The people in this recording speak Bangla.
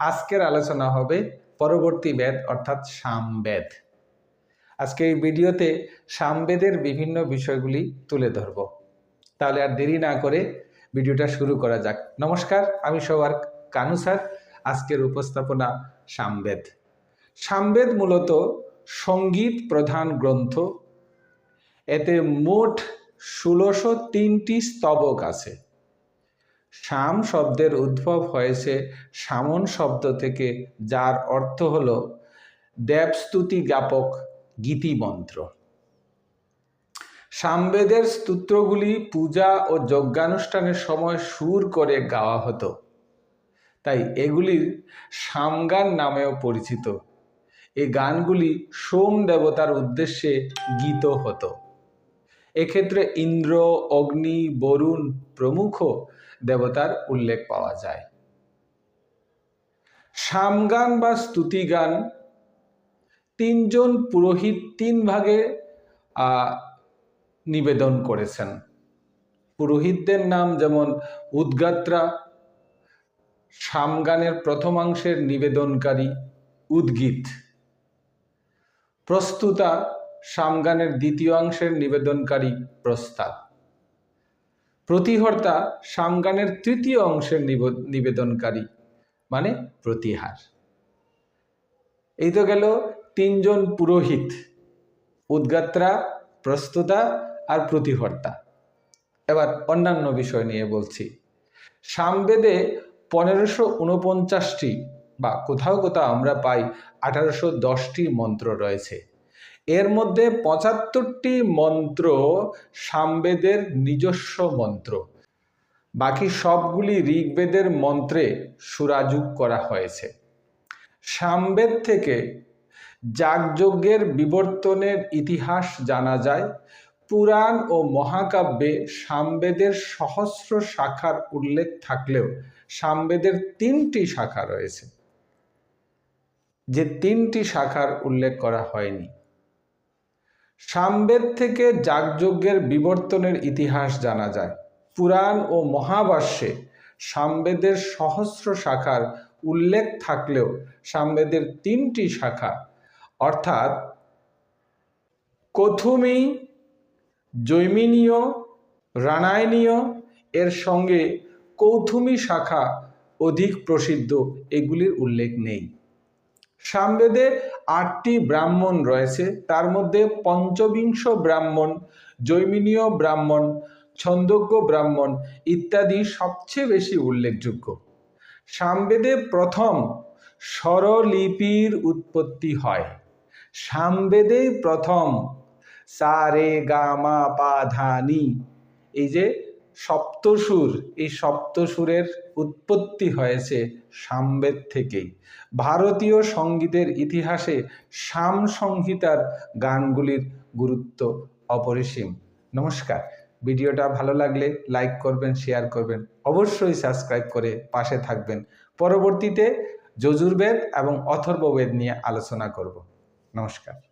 আজকের আলোচনা হবে পরবর্তী বেদ, অর্থাৎ সামবেদ। আজকে এই ভিডিওতে সামবেদের বিভিন্ন বিষয়গুলি তুলে ধরব। তাহলে আর দেরি না করে ভিডিওটা শুরু করা যাক। নমস্কার, আমি সবার কানু স্যার। আজকের উপস্থাপনা সামবেদ। সামবেদ মূলত সংগীত প্রধান গ্রন্থ। এতে মোট ষোলোশো তিনটি স্তবক আছে। শাম শব্দের উদ্ভব হয়েছে সামন শব্দ থেকে, যার অর্থ হল দেবস্তুতি জ্ঞাপক, গীতিমন্ত্র। সামবেদের স্তোত্রগুলি পূজা ও যজ্ঞানুষ্ঠানের সময় সুর করে গাওয়া হতো। তাই এগুলির সামগান নামেও পরিচিত। এই গানগুলি সোম দেবতার উদ্দেশ্যে গীত হতো। এক্ষেত্রে ইন্দ্র, অগ্নি, বরুণ প্রমুখ দেবতার উল্লেখ পাওয়া যায়। সামগান বা স্তুতিগান তিনজন পুরোহিত তিন ভাগে নিবেদন করেছেন। পুরোহিতদের নাম যেমন উদ্গাত্রা, সামগানের প্রথমাংশের নিবেদনকারী উদ্গীত। প্রস্তুতা সামগানের দ্বিতীয় অংশের নিবেদনকারী প্রস্তাব। প্রতিহর্তা সামগানের তৃতীয় অংশের নিবেদনকারী মানে প্রতিহার। এই তো গেল তিনজন পুরোহিত, উদ্গাত্রা, প্রস্তুতা আর প্রতিহর্তা। এবার অন্যান্য বিষয় নিয়ে বলছি। সামবেদে পনেরোশো উনপঞ্চাশটি বা কোথাও কোথাও আমরা পাই আঠারোশো দশটি মন্ত্র রয়েছে। এর মধ্যে পঁচাত্তরটি মন্ত্র সামবেদের নিজস্ব মন্ত্র। বাকি সবগুলি ঋগ্বেদের মন্ত্রে সুরাযুগ করা হয়েছে। সামবেদ থেকে যাগযজ্ঞের বিবর্তনের ইতিহাস জানা যায়। পুরাণ ও মহাকাব্যে সামবেদের সহস্র শাখার উল্লেখ থাকলেও সামবেদের তিনটি শাখা রয়েছে। যে তিনটি শাখার উল্লেখ করা হয়নি। সামবেদ থেকে যাগযজ্ঞের বিবর্তনের ইতিহাস জানা যায়। পুরাণ ও মহাভাষ্যে সামবেদের সহস্র শাখার উল্লেখ থাকলেও সামবেদের তিনটি শাখা, অর্থাৎ কথুমি, জৈমিনীয়, রানায়নীয়, এর সঙ্গে কৌথুমি শাখা অধিক প্রসিদ্ধ, এগুলির উল্লেখ নেই। সামবেদে আটটি ব্রাহ্মণ রয়েছে। তার মধ্যে পঞ্চবিংশ ব্রাহ্মণ, জৈমিনীয় ব্রাহ্মণ, ছন্দজ্ঞ ব্রাহ্মণ ইত্যাদি সবচেয়ে বেশি উল্লেখযোগ্য। সামবেদে প্রথম স্বরলিপির উৎপত্তি হয়। সামবেদেই প্রথম সা, রে, গা, মা, পা, ধা, নি। এই যে সপ্তসুর, এই সপ্তসুরের উৎপত্তি হয়েছে সামবেদ থেকেই। ভারতীয় সঙ্গীতের ইতিহাসে সাম সংহিতার গানগুলির গুরুত্ব অপরিসীম। নমস্কার। ভিডিওটা ভালো লাগলে লাইক করবেন, শেয়ার করবেন, অবশ্যই সাবস্ক্রাইব করে পাশে থাকবেন। পরবর্তীতে যজুর্বেদ এবং অথর্ববেদ নিয়ে আলোচনা করব। নমস্কার।